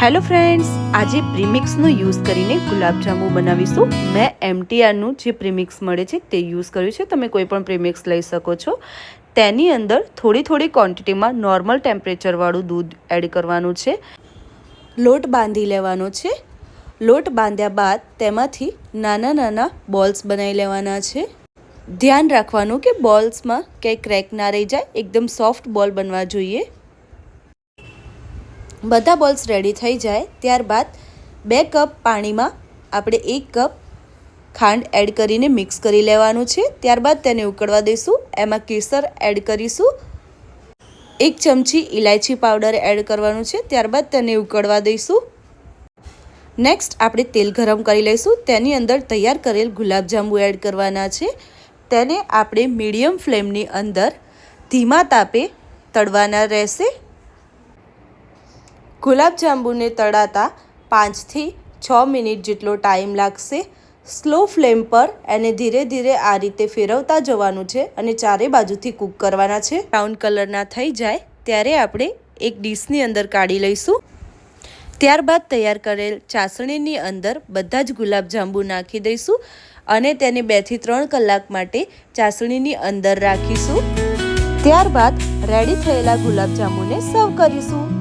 Hello friends આજે પ્રીમિક્સનો use કરીને ગુલાબજાંબુ બનાવીશું. મેં એમટીઆરનું જે પ્રીમિક્સ મળે છે તે યુઝ કર્યું છે. તમે કોઈ પણ પ્રીમિક્સ લઈ શકો છો. તેની અંદર થોડી થોડી ક્વોન્ટિટીમાં નોર્મલ ટેમ્પરેચરવાળું દૂધ એડ કરવાનું છે. લોટ બાંધી લેવાનો છે. લોટ બાંધ્યા બાદ તેમાંથી નાના નાના બોલ્સ બનાવી લેવાના છે. ધ્યાન રાખવાનું કે બોલ્સમાં ક્યાંય ક્રેક ના રહી જાય. એકદમ સોફ્ટ બોલ બનવા જોઈએ. બધા બોલ્સ રેડી થઈ જાય, ત્યારબાદ બે કપ પાણીમાં આપણે એક કપ ખાંડ એડ કરીને મિક્સ કરી લેવાનું છે. ત્યારબાદ તેને ઉકળવા દઈશું. એમાં કેસર એડ કરીશું. એક ચમચી ઇલાયચી પાવડર એડ કરવાનું છે. ત્યારબાદ તેને ઉકળવા દઈશું. નેક્સ્ટ આપણે તેલ ગરમ કરી લઈશું. તેની અંદર તૈયાર કરેલ ગુલાબજાંબુ એડ કરવાના છે. તેને આપણે મીડિયમ ફ્લેમની અંદર ધીમા તાપે તળવાના રહેશે. ગુલાબજાંબુને તળાતા પાંચથી છ મિનિટ જેટલો ટાઈમ લાગશે. સ્લો ફ્લેમ પર એને ધીરે ધીરે આ રીતે ફેરવતા જવાનું છે અને ચારે બાજુથી કૂક કરવાના છે. બ્રાઉન કલરના થઈ જાય ત્યારે આપણે એક ડીશની અંદર કાઢી લઈશું. ત્યારબાદ તૈયાર કરેલ ચાસણીની અંદર બધા જ ગુલાબજાંબુ નાખી દઈશું અને તેને બેથી ત્રણ કલાક માટે ચાસણીની અંદર રાખીશું. ત્યારબાદ રેડી થયેલા ગુલાબજાંબુને સર્વ કરીશું.